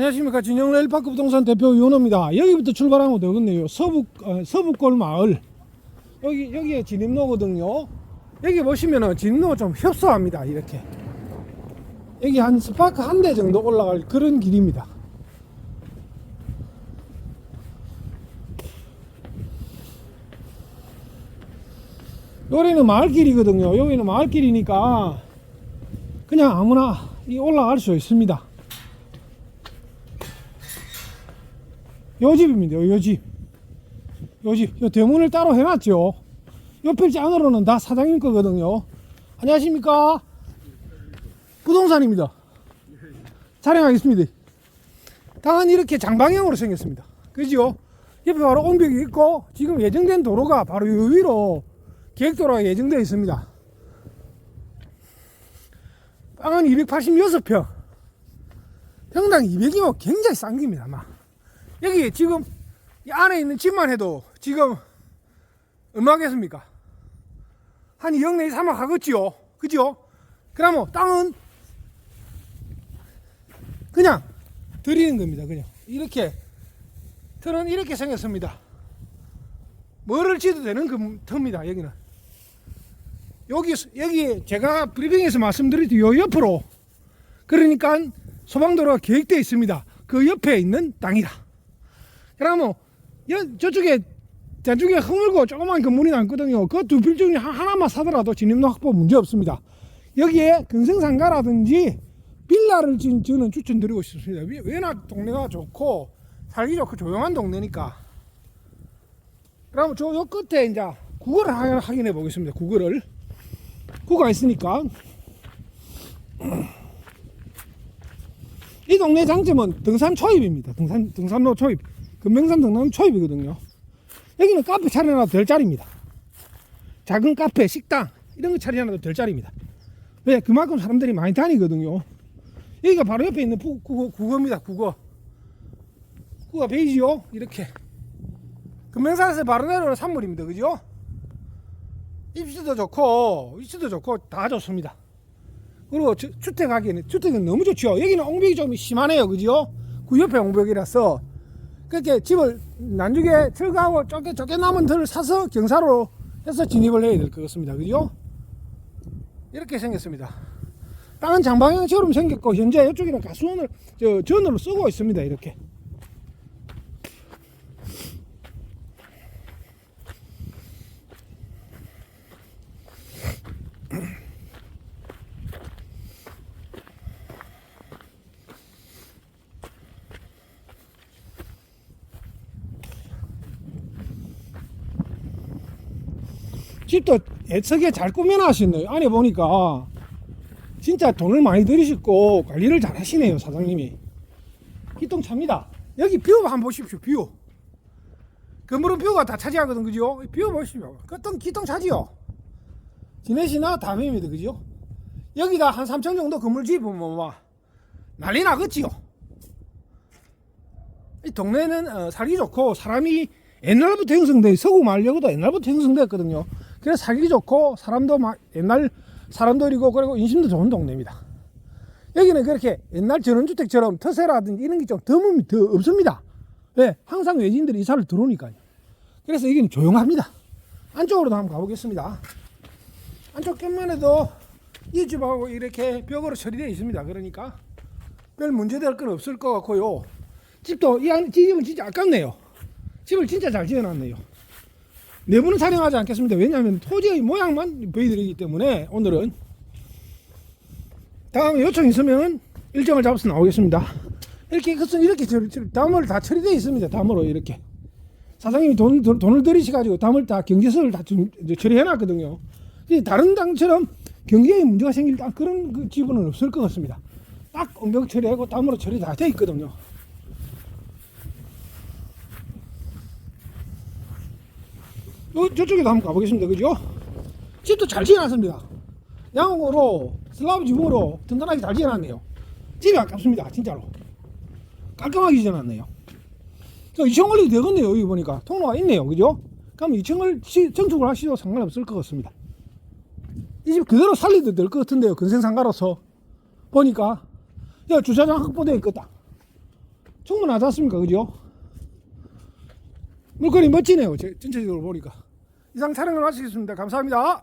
안녕하십니까 진영 레일파크 부동산 대표 윤호입니다. 여기부터 출발하면 되겠네요. 서북 어, 서북골 마을 여기 여기에 진입로거든요. 여기 보시면은 진입로가 좀 협소합니다. 이렇게 여기 한 스파크 한 대 정도 올라갈 그런 길입니다. 여기는 마을길이거든요. 여기는 마을길이니까 그냥 아무나 이 올라갈 수 있습니다. 요 집입니다. 요 집. 요 집. 요 대문을 따로 해놨죠. 옆에 짱으로는 다 사장님 거거든요. 안녕하십니까? 부동산입니다. 촬영하겠습니다. 당은 이렇게 장방형으로 생겼습니다. 그죠? 옆에 바로 온벽이 있고 지금 예정된 도로가 바로 요 위로 계획도로가 예정되어 있습니다. 땅은 286평. 평당 200이면 굉장히 싼 겁니다. 아마. 여기 지금 이 안에 있는 집만 해도 지금 얼마겠습니까? 한 2억 내지 3억 하겠지요. 그죠? 그러면 땅은 그냥 드리는 겁니다. 그냥 이렇게 틀은 이렇게 생겼습니다. 뭐를 지도 되는 그 터입니다. 여기는 여기 여기 제가 브리핑에서 말씀드린 요 옆으로 그러니까 소방도로가 계획되어 있습니다. 그 옆에 있는 땅이다. 그러면 여- 저쪽에 저쪽에 허물고 조그만 건물이 남거든요. 그두빌 중에 하- 하나만 사더라도 진입로 확보 문제 없습니다. 여기에 근성상가라든지 빌라를 지- 저는 추천드리고 싶습니다. 위- 워낙 동네가 좋고 살기 좋고 조용한 동네니까. 그러면 저요 끝에 이제 국어를 하- 확인해 보겠습니다. 국어를 국어가 있으니까 이 동네 장점은 등산 초입입니다. 등산 등산로 초입. 금명산 등산 초입이거든요. 여기는 카페 차려놔도 될 자리입니다. 작은 카페, 식당 이런 거 차려놔도 될 자리입니다. 왜? 그만큼 사람들이 많이 다니거든요. 여기가 바로 옆에 있는 부- 국어, 국어입니다. 국어. 국어 베이지요. 이렇게. 금명산에서 바로 내려오는 산물입니다. 그죠? 입지도 좋고 위치도 좋고 다 좋습니다. 그리고 주, 주택하기에는 주택은 너무 좋죠. 여기는 옹벽이 좀 심하네요, 그죠? 그 옆에 옹벽이라서 그렇게 집을 나중에 철거하고 좁게 좁게 남은 털을 사서 경사로 해서 진입을 해야 될 것 같습니다, 그죠? 이렇게 생겼습니다. 땅은 장방형처럼 생겼고 현재 이쪽에는 가수원을 저 전으로 쓰고 있습니다, 이렇게. 집도 애석에 잘 꾸며놨시네요. 안에 보니까 진짜 돈을 많이 들이셨고 관리를 잘 하시네요, 사장님이. 기똥차입니다. 여기 뷰 한번 보십시오, 뷰. 건물은 뷰가 다 차지하거든, 그죠? 뷰 보십시오. 그똥 기똥 차지요. 지내시나 다음입니다, 그죠? 여기다 한 3천 정도 건물 지으면 뭐 난리 나겠지요. 이 동네는 어, 살기 좋고 사람이 옛날부터 형성돼 서구 마을역도 옛날부터 형성됐거든요. 그래서 살기 좋고 사람도 막 옛날 사람들이고 그리고 인심도 좋은 동네입니다. 여기는 그렇게 옛날 전원주택처럼 터세라든지 이런 게 좀 드문 더 없습니다. 왜? 항상 외지인들이 이사를 들어오니까요. 그래서 여기는 조용합니다. 안쪽으로도 한번 가보겠습니다. 안쪽 끝만 해도 이 집하고 이렇게 벽으로 처리되어 있습니다. 그러니까 별 문제될 건 없을 것 같고요. 집도 이 안, 이 집은 진짜 아깝네요. 집을 진짜 잘 지어놨네요. 내부는 촬영하지 않겠습니다. 왜냐하면 토지의 모양만 보여드리기 때문에 오늘은 다음에 요청 있으면 일정을 잡아서 나오겠습니다. 이렇게 그것은 이렇게 담을 다 처리되어 있습니다. 담으로 이렇게 사장님이 돈, 돈- 돈을 들이셔가지고 담을 다 경제서를 다 처리해놨거든요. 이 다른 당처럼 경기에 문제가 생길 딱 그런 그 지분은 없을 것 같습니다. 딱 엄벽 처리하고 담으로 처리 다 돼 있거든요. 요, 저쪽에도 한번 가보겠습니다. 그죠? 집도 잘 지어놨습니다. 양으로 슬라브 지붕으로 든든하게 잘 지어놨네요. 집이 아깝습니다. 진짜로. 깔끔하게 지어놨네요. 저 2층 올리도 되겠네요. 여기 보니까 통로가 있네요. 그죠? 그럼 2층을 시, 청축을 하셔도 상관없을 것 같습니다. 이 집 그대로 살리도 될 것 같은데요. 근생상가로서 보니까 야, 주차장 확보되어 있겠다. 충분하지 않습니까? 그죠? 물건이 멋지네요. 제- 전체적으로 보니까. 이상 촬영을 마치겠습니다. 감사합니다.